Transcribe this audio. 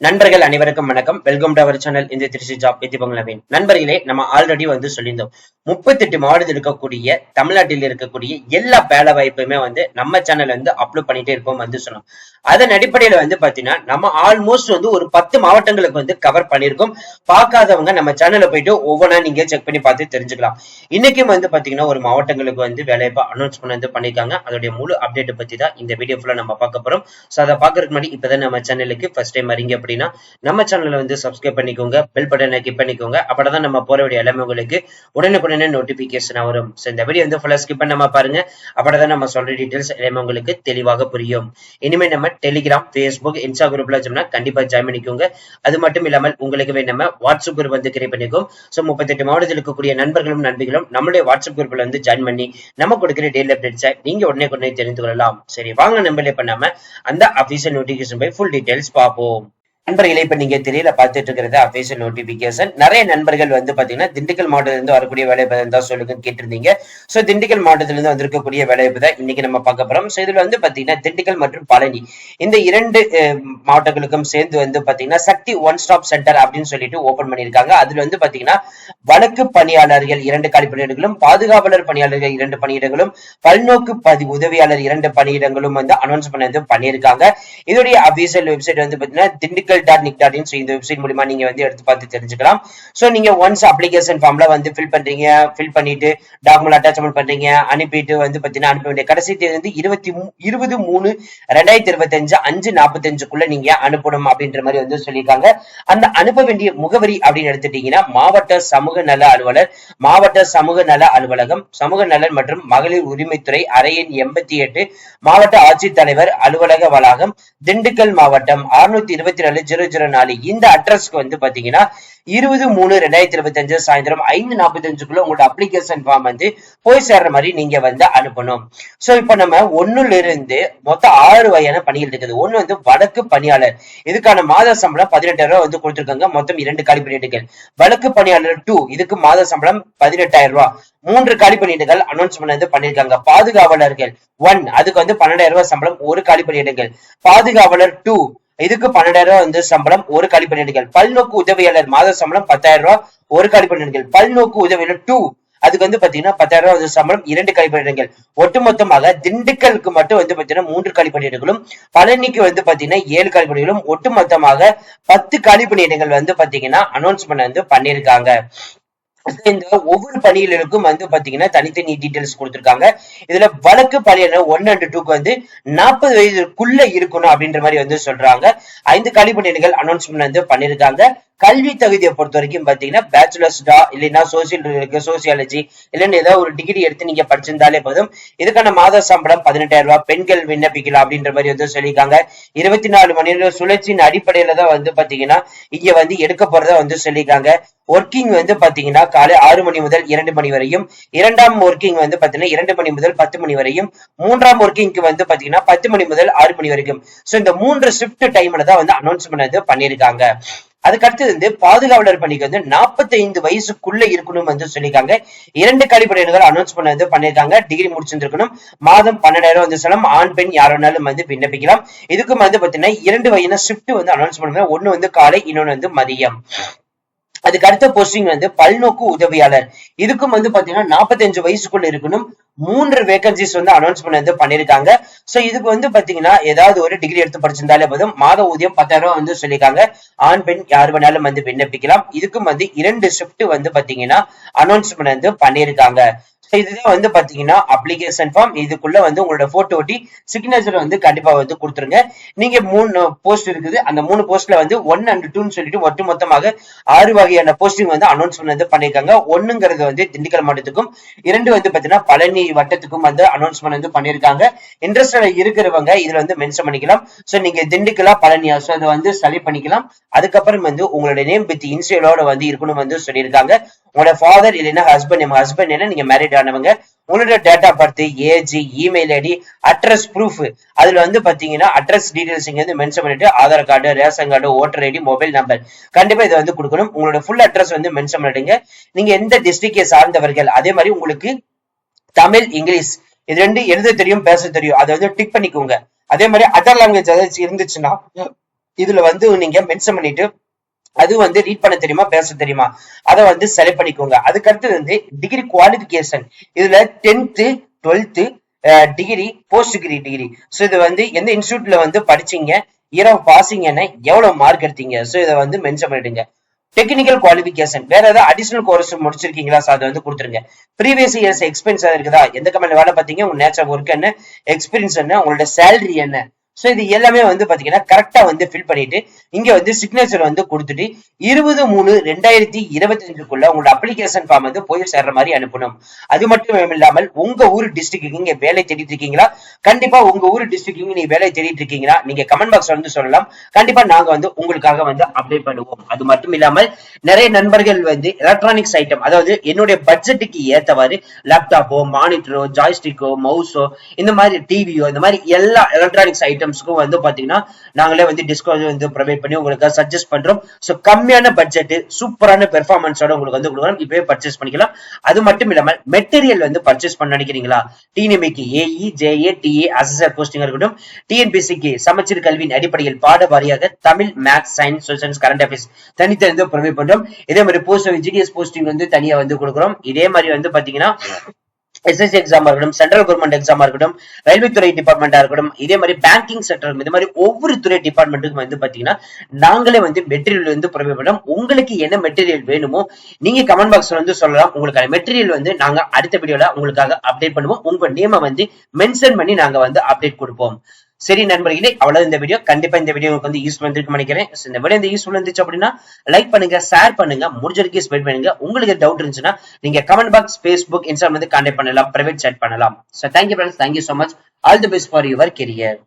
நண்பர்கள் அனைவருக்கும் வணக்கம். வெல்கம் டு அவர் சேனல் இந்த திருச்சி ஜாப் வித் பங்களாவின் நண்பர்களே நம்ம ஆல்ரெடி வந்து சொல்லியிருந்தோம். முப்பத்தெட்டு மாவட்டத்தில் இருக்கக்கூடிய தமிழ்நாட்டில் இருக்கக்கூடிய எல்லா வேலை வாய்ப்புமே வந்து நம்ம சேனல் வந்து அப்லோட் பண்ணிட்டே இருப்போம் வந்து சொன்னோம். அதன் அடிப்படையில வந்து பாத்தீங்கன்னா நம்ம ஆல்மோஸ்ட் வந்து ஒரு பத்து மாவட்டங்களுக்கு வந்து கவர் பண்ணியிருக்கோம். பார்க்காதவங்க நம்ம சேனல்ல போயிட்டு ஒவ்வொன்றா நீங்க செக் பண்ணி பார்த்து தெரிஞ்சுக்கலாம். இன்னைக்கும் வந்து பாத்தீங்கன்னா ஒரு மாவட்டங்களுக்கு வந்து வேலைவாய்ப்பு அனௌன்ஸ் பண்ணி வந்து பண்ணிருக்காங்க அதோடைய முழு அப்டேட் பத்தி தான் இந்த வீடியோ ஃபுல்லா நம்ம பார்க்க போறோம். சோ அதை பாக்குறதுக்கு முன்னாடி இப்பதான் நம்ம சேனலுக்கு ஃபர்ஸ்ட் டைம் வரீங்க அப்படின்னா நம்ம சேனலை வந்து சப்ஸ்கிரைப் பண்ணிக்கோங்க பெல் பட்டனை கிளிக் பண்ணிக்கோங்க. அப்பதான் நம்ம போற வீடியோ எல்லாமே உங்களுக்கு உடனுக்குடனே நோட்டிபிகேஷன் வரும். ஸோ இந்த வீடியோ வந்து ஃபுல்லா ஸ்கிப் பண்ணாம பாருங்க. அப்பதான் நம்ம சொல்ற டீடைல்ஸ் எல்லாமே உங்களுக்கு தெளிவாக புரியும். இனிமே நம்ம டெலிகிராம் ஃபேஸ்புக் இன்ஸ்டா குரூப்ல வச்சோம்னா கண்டிப்பா ஜாயின் பண்ணிக்கோங்க. அது மட்டும் இல்லாமல் உங்களுக்கு நம்ம வாட்ஸ்அப் குரூப் வந்து கிரியேட் பண்ணிக்கோம். ஸோ முப்பத்தெட்டு மாவட்டத்தில் இருக்கக்கூடிய நண்பர்களும் நண்பிகளும் நம்மளுடைய வாட்ஸ்அப் குரூப்ல வந்து ஜாயின் பண்ணி நம்ம கொடுக்குற டெய்லி அப்டேட்ஸை நீங்க உடனே உடனே தெரிந்து கொள்ளலாம். சரி வாங்க நம்மளே பண்ணாம அந்த அபிஷியல் நோட்டிபிகேஷன் போய் ஃபுல் டீடைல்ஸ் பார்ப்போம். நண்பர்களே இப்ப நீங்க தெரியல பார்த்துட்டு இருக்கிறது அபிஷியல் நோட்டிபிகேஷன் நிறைய நண்பர்கள் வந்து பாத்தீங்கன்னா திண்டுக்கல் மாவட்டத்துல இருந்து வரக்கூடிய வேலைவாய்ப்பு தான் சொல்லுங்க கேட்டிருந்தீங்க. சோ திண்டுக்கல் மாவட்டத்துல இருந்து வந்திருக்கக்கூடிய வேலைவாய்ப்பு தான் இன்னைக்கு நம்ம பார்க்க போறோம். சோ இதுல வந்து பாத்தீங்கன்னா திண்டுக்கல் மற்றும் பழனி. இந்த இரண்டு மாவட்டங்களுக்கும் சேர்ந்து வந்து பாத்தீங்கன்னா சக்தி ஒன் ஸ்டாப் சென்டர் அப்படின்னு சொல்லிட்டு ஓபன் பண்ணியிருக்காங்க. அதுல வந்து பாத்தீங்கன்னா வழக்கு பணியாளர்கள் இரண்டு காலி பணியிடங்களும் பாதுகாவலர் பணியாளர்கள் இரண்டு பணியிடங்களும் பல்நோக்கு பதி உதவியாளர் இரண்டு பணியிடங்களும் வந்து அனௌன்ஸ் பண்ணி பண்ணியிருக்காங்க. இதோடைய அபிஷியல் வெப்சைட் வந்து பாத்தீங்கன்னா Dindigul digital dot NIC dot in இந்த வெப்சைட் மூலியமா நீங்க வந்து எடுத்து பார்த்து தெரிஞ்சுக்கலாம். ஸோ நீங்க ஒன்ஸ் அப்ளிகேஷன் ஃபார்ம்ல வந்து ஃபில் பண்றீங்க ஃபில் பண்ணிட்டு டாக்குமெண்ட் அட்டாச்மெண்ட் பண்றீங்க அனுப்பிட்டு வந்து பாத்தீங்கன்னா அனுப்ப வேண்டிய கடைசி தேதி வந்து இருபத்தி இருபது மூணு ரெண்டாயிரத்தி இருபத்தஞ்சு அஞ்சு நாற்பத்தஞ்சுக்குள்ள நீங்க அனுப்பணும் அப்படின்ற மாதிரி வந்து சொல்லியிருக்காங்க. அந்த அனுப்ப வேண்டிய முகவரி அப்படின்னு எடுத்துட்டீங்கன்னா மாவட்ட சமூக நல அலுவலர் மாவட்ட சமூக நல அலுவலகம் சமூக நலன் மற்றும் மகளிர் உரிமைத்துறை அறையின் எண்பத்தி எட்டு மாவட்ட ஆட்சித்தலைவர் அலுவலக வளாகம் திண்டுக்கல் மாவட்டம் அறுநூத்தி இருபத்தி நாலு ஜீரோ ஜீரோ நாலு. இந்த அட்ரஸ்க்கு வந்து பாத்தீங்கன்னா இருபது மூணு ரெண்டாயிரத்தி இருபத்தி அஞ்சு சாயந்தரம் ஐந்து நாற்பத்தி அஞ்சுக்குள்ள உங்களோட அப்ளிகேஷன் ஃபார்ம் வந்து போய் சேர்ற மாதிரி நீங்க வந்து அனுப்பணும். சோ இப்ப நம்ம ஒண்ணுல இருந்து மொத்தம் ஆறு வகையான பணிகள் இருக்குது. ஒண்ணு வந்து வழக்கு பணியாளர். இதுக்கான மாத சம்பளம் பதினெட்டாயிரம் ரூபாய் வந்து கொடுத்திருக்காங்க. மொத்தம் இரண்டு காலி பணியிடங்கள். வழக்கு பணியாளர் டூ இதுக்கு மாத சம்பளம் பதினெட்டாயிரம் ரூபாய். மூன்று காலி பணியிடங்கள் அனௌன்ஸ்மெண்ட் வந்து பண்ணிருக்காங்க பாதுகாவலர்கள் ஒன் அதுக்கு வந்து பன்னெண்டாயிரம் ரூபாய் சம்பளம் ஒரு காலி பணியிடங்கள். பாதுகாவலர் டூ இதுக்கு பன்னெண்டாயிரம் ரூபாய் வந்து சம்பளம் ஒரு காலி பணியிடங்கள் பல்நோக்கு உதவியாளர் மாத சம்பளம் பத்தாயிரம் ரூபாய் ஒரு காலி பணியிடங்கள் பல்நோக்கு உதவியாளர் டூ அதுக்கு வந்து பாத்தீங்கன்னா பத்தாயிரம் ரூபாய் வந்து சம்பளம் இரண்டு காலி பணியிடங்கள் ஒட்டுமொத்தமாக திண்டுக்கலுக்கு மட்டும் வந்து பாத்தீங்கன்னா மூன்று கழிப்பணியிடங்களும் பழனிக்கு வந்து பாத்தீங்கன்னா ஏழு கழிப்பணிகளும் ஒட்டுமொத்தமாக பத்து கழிப்பணியிடங்கள் வந்து பாத்தீங்கன்னா அனௌன்ஸ்மெண்ட் வந்து பண்ணியிருக்காங்க. இந்த ஒவ்வொரு பணிகளுக்கும் வந்து பாத்தீங்கன்னா தனித்தனி டீடைல்ஸ் கொடுத்திருக்காங்க. இதுல வழக்கு பணியாளர் ஒன் அண்ட் டூக்கு வந்து நாற்பது வயதுக்குள்ள இருக்கணும் அப்படின்ற மாதிரி வந்து சொல்றாங்க. ஐந்து காலி பணியிடங்கள் அனௌன்ஸ்மெண்ட் வந்து பண்ணிருக்காங்க கல்வி தகுதியை பொறுத்த வரைக்கும் பாத்தீங்கன்னா பேச்சுலர்ஸ் டா இல்லைன்னா சோசியல் சோசியாலஜி இல்லைன்னு ஏதாவது ஒரு டிகிரி எடுத்து நீங்க படிச்சிருந்தாலே போதும். இதுக்கான மாத சம்பளம் பதினெட்டாயிரம் ரூபாய். பெண்கள் விண்ணப்பிக்கலாம் அப்படின்ற மாதிரி வந்து சொல்லியிருக்காங்க. இருபத்தி நாலு மணி நேரம் சுழற்சியின் அடிப்படையில தான் வந்து பாத்தீங்கன்னா இங்க வந்து எடுக்க போறதா வந்து சொல்லியிருக்காங்க. ஒர்க்கிங் வந்து பாத்தீங்கன்னா காலை ஆறு மணி முதல் இரண்டு மணி வரையும் இரண்டாம் ஒர்க்கிங் வந்து பாத்தீங்கன்னா இரண்டு மணி முதல் பத்து மணி வரையும் மூன்றாம் ஒர்க்கிங்க்கு வந்து பாத்தீங்கன்னா பத்து மணி முதல் ஆறு மணி வரைக்கும். சோ இந்த மூன்று ஷிஃப்ட் டைம்ல தான் வந்து அனௌன்ஸ்மெண்ட் வந்து பண்ணியிருக்காங்க. அதுக்கு அடுத்தது வந்து பாதுகாவலர் பணிக்கு வந்து 45 வயசுக்குள்ள இருக்கணும் வந்து சொல்லியிருக்காங்க. இரண்டு கழிப்படையினர்கள் அனௌன்ஸ் பண்ண வந்து பண்ணியிருக்காங்க. டிகிரி முடிச்சிருந்திருக்கணும். மாதம் பன்னெண்டாயிரம் வந்து சொல்லலாம். ஆண் பெண் யாரோனாலும் வந்து விண்ணப்பிக்கலாம். இதுக்கும் வந்து பாத்தீங்கன்னா இரண்டு வகையான ஷிஃப்ட் வந்து அனௌன்ஸ் பண்ணுவாங்க ஒண்ணு வந்து காலை இன்னொன்னு வந்து மதியம். அதுக்கு அடுத்த போஸ்டிங் வந்து பல்நோக்கு உதவியாளர். இதுக்கும் வந்து பாத்தீங்கன்னா 45 வயசுக்குள்ள இருக்கணும். மூன்று வேகன்சிஸ் வந்து அனௌன்ஸ் பண்ணது வந்து பண்ணிருக்காங்க. சோ இதுக்கு வந்து பாத்தீங்கன்னா ஏதாவது ஒரு டிகிரி எடுத்து படிச்சிருந்தாலே போதும். மாத ஊதியம் பத்தாயிரம் ரூபாய் வந்து சொல்லியிருக்காங்க. ஆண் பெண் யார் வேணாலும் வந்து விண்ணப்பிக்கலாம். இதுக்கும் வந்து இரண்டு ஷிஃப்ட் வந்து பாத்தீங்கன்னா அனௌன்ஸ்மெண்ட் வந்து பண்ணியிருக்காங்க இதுதான் வந்து பாத்தீங்கன்னா அப்ளிகேஷன் ஃபார்ம் இதுக்குள்ள வந்து உங்களோட போட்டோ ஒட்டி சிக்னேச்சர் வந்து கண்டிப்பா வந்து கொடுத்துருங்க. நீங்க மூணு போஸ்ட் இருக்குது. அந்த மூணு போஸ்ட்ல வந்து ஒன் அண்ட் டூன்னு சொல்லிட்டு ஒட்டு மொத்தமாக ஆறு வகையான போஸ்டிங் வந்து அனௌன்ஸ்மெண்ட் வந்து பண்ணியிருக்காங்க. ஒண்ணுங்கிறது வந்து திண்டுக்கல் மாவட்டத்துக்கும் இரண்டு வந்து பாத்தீங்கன்னா பழனி வட்டத்துக்கும் வந்து அனௌன்ஸ்மெண்ட் வந்து பண்ணிருக்காங்க இன்ட்ரெஸ்ட் இருக்கிறவங்க இதுல வந்து மென்ஷன் பண்ணிக்கலாம். சோ நீங்க திண்டுக்கலா பழனியா சோ அதை வந்து செலக்ட் பண்ணிக்கலாம். அதுக்கப்புறம் வந்து உங்களோட நேம் வித் இன்சியலோட வந்து இருக்கணும் வந்து சொல்லியிருக்காங்க. உங்களோட ஃபாதர் இல்லைன்னா ஹஸ்பண்ட் ஹஸ்பண்ட் என்ன நீங்க மேரிட் ஆனவங்க உங்களோட date of birth age email ID address proof அதுல வந்து பாத்தீங்கன்னா அட்ரஸ் டீடைல்ஸ் இங்க வந்து மென்ஷன் பண்ணிட்டு Aadhaar card ration card voter ID mobile number கண்டிப்பா இதை வந்து கொடுக்கணும். உங்களோட ஃபுல் அட்ரஸ் வந்து மென்ஷன் பண்ணிடுங்க. நீங்க எந்த டிஸ்ட்ரிக்டை சார்ந்தவர்கள் அதே மாதிரி உங்களுக்கு தமிழ் இங்கிலீஷ் இது ரெண்டு எழுத தெரியும் பேச தெரியும். அதை வந்து டிக் பண்ணிக்கோங்க. அதே மாதிரி அதர் லாங்குவேஜ் ஏதாச்சும் இருந்துச்சுன்னா இதுல வந்து நீங்க மென்ஷன் பண்ணிட்டு அது வந்து ரீட் பண்ண தெரியுமா பேச தெரியுமா? அதை வந்து செலக்ட் பண்ணிக்கோங்க. அதுக்கடுத்து வந்து டிகிரி குவாலிபிகேஷன் இதுல tenth twelfth degree post degree degree so இது வந்து எந்த இன்ஸ்டியூட்ல வந்து படிச்சீங்க இயர் ஆஃப் பாசிங் என்ன எவ்வளவு மார்க் எடுத்தீங்க? ஸோ இதை வந்து மென்ஷன் பண்ணிடுங்க. டெக்னிக்கல் குவாலிஃபிகேஷன் வேற ஏதாவது அடிஷனல் கோர்ஸ் முடிச்சிருக்கீங்களா? சார் அதை வந்து கொடுத்துருங்க. ப்ரீவியஸ் இயர்ஸ் எக்ஸ்பீரியன்ஸ் இருக்குதா? எந்த கம்பெனி வேலை பார்த்தீங்க? உங்க நேச்சர் ஒர்க் என்ன? எக்ஸ்பீரியன்ஸ் என்ன? உங்களோட சேலரி என்ன? ஸோ இது எல்லாமே வந்து பாத்தீங்கன்னா கரெக்டா வந்து ஃபில் பண்ணிட்டு இங்க வந்து சிக்னேச்சர் வந்து கொடுத்துட்டு இருபது மூணு ரெண்டாயிரத்தி இருபத்தி அஞ்சுக்குள்ள உங்களோட அப்ளிகேஷன் ஃபார்ம் வந்து போய் சேர்ற மாதிரி அனுப்பணும். அது மட்டும் இல்லாமல் உங்க ஊர் டிஸ்ட்ரிக்ட் நீங்க வேலை தேடிட்டு இருக்கீங்களா? கண்டிப்பா உங்க ஊர் டிஸ்ட்ரிக்ட் நீங்க வேலை தேடிட்டு இருக்கீங்களா? நீங்க கமெண்ட் பாக்ஸ் வந்து சொல்லலாம். கண்டிப்பா நாங்க வந்து உங்களுக்காக வந்து அப்டேட் பண்ணுவோம். அது மட்டும் இல்லாமல் நிறைய நண்பர்கள் வந்து எலக்ட்ரானிக்ஸ் ஐட்டம் அதாவது என்னுடைய பட்ஜெட்டுக்கு ஏத்தவாறு லேப்டாப்போ மானிட்டரோ ஜாய்ஸ்டிக்கோ மவுஸோ இந்த மாதிரி டிவியோ இந்த மாதிரி எல்லா எலக்ட்ரானிக்ஸ் ஐட்டம் ஐட்டம்ஸ்க்கும் வந்து பாத்தீங்கன்னா நாங்களே வந்து டிஸ்கவுண்ட் வந்து ப்ரொவைட் பண்ணி உங்களுக்கு சஜஸ்ட் பண்றோம். ஸோ கம்மியான பட்ஜெட் சூப்பரான பெர்ஃபார்மன்ஸோட உங்களுக்கு வந்து கொடுக்குறோம். இப்பவே பர்ச்சேஸ் பண்ணிக்கலாம். அது மட்டும் இல்லாமல் மெட்டீரியல் வந்து பர்ச்சேஸ் பண்ண நினைக்கிறீங்களா? டிஎன்பிக்கு AE JA DA assessor posting இருக்கட்டும். டிஎன்பிசிக்கு சமச்சீர் கல்வியின் அடிப்படையில் பாட வாரியாக Tamil maths science social current affairs தனித்தனி ப்ரொவைட் பண்றோம். இதே மாதிரி போஸ்ட் ஜிடிஎஸ் போஸ்டிங் வந்து தனியா வந்து கொடுக்குறோம். இதே மாதிரி வந்து பாத்தீங்கன்னா எஸ்எஸ்சி எக்ஸாமா இருக்கட்டும் சென்ட்ரல் கவர்மெண்ட் எக்ஸாமா இருக்கட்டும் ரயில்வே துறை டிபார்ட்மெண்டா இருக்கட்டும் இதே மாதிரி பேங்கிங் செக்டர் இது மாதிரி ஒவ்வொரு துறை டிபார்ட்மெண்ட்டுக்கும் வந்து பாத்தீங்கன்னா நாங்களே வந்து மெட்டீரியல் வந்து ப்ரொவைட் பண்ணோம். உங்களுக்கு என்ன மெட்டீரியல் வேணுமோ நீங்க கமெண்ட் பாக்ஸ்ல வந்து சொல்லலாம். உங்களுக்கான மெட்டீரியல் வந்து நாங்க அடுத்த வீடியோல உங்களுக்காக அப்டேட் பண்ணுவோம். உங்க நேமை வந்து மென்ஷன் பண்ணி நாங்க வந்து அப்டேட் கொடுப்போம். சரி நண்பர்களே அவ்வளவு இந்த வீடியோ கண்டிப்பா இந்த வீடியோ உங்களுக்கு வந்து யூஸ்ஃபுல் வந்துருக்கு நினைக்கிறேன். இந்த வீடியோ இந்த யூஸ்ஃபுல் இருந்துச்சு அப்படின்னா லைக் பண்ணுங்க ஷேர் பண்ணுங்க முடிஞ்ச வரைக்கும் பண்ணுங்க. உங்களுக்கு டவுட் இருந்துச்சுன்னா நீங்க கமெண்ட் பாக்ஸ் ஃபேஸ்புக் இன்ஸ்டாகிராம் வந்து கான்டாக்ட் பண்ணலாம் பிரைவேட் சேட் பண்ணலாம். So thank you friends thank you so much all the best for your career